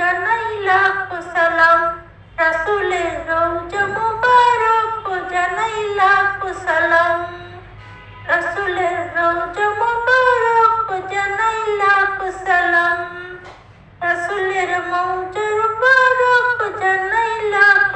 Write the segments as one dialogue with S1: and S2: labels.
S1: জনাইলা লাখ সালাম। রাসুলের রৌজ মুবারক জানাই লাখ সালাম। রাসুলের রৌজ মুবারক জনাইলা লাখ সালাম। রাসুলের মুবারক জানাই লাখ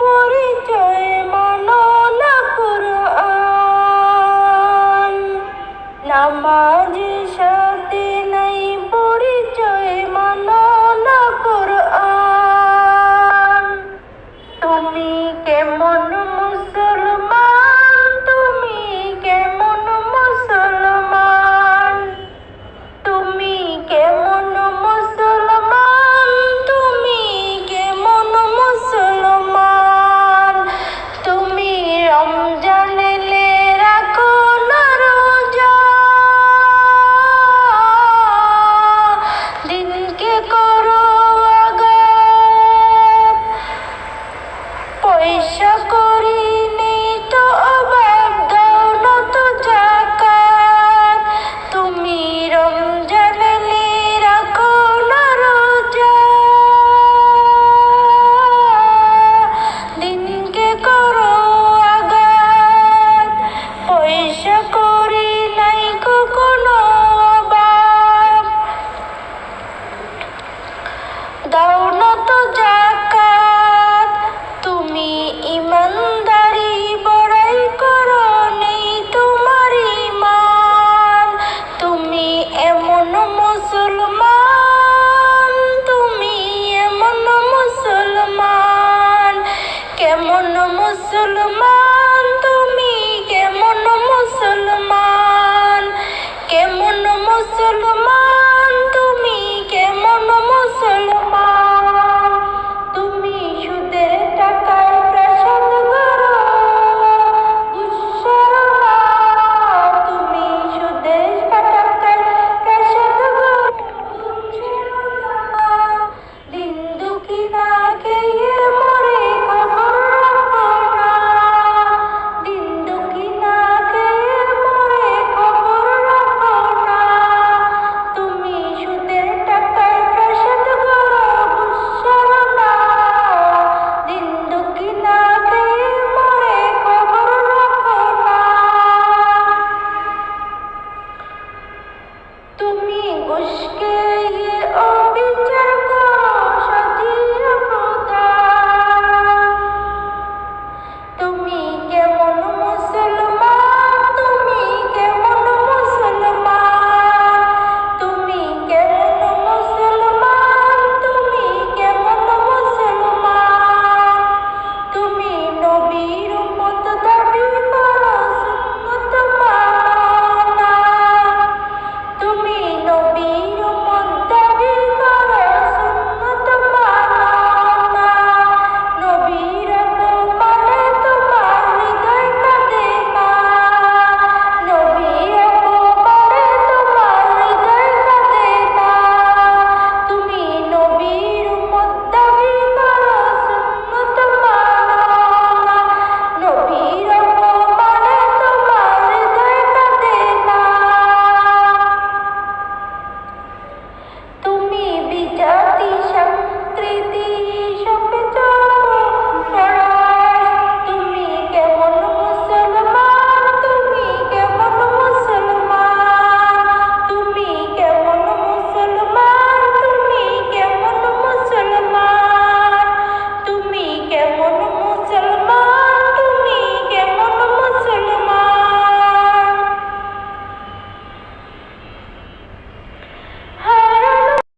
S1: পরিচয়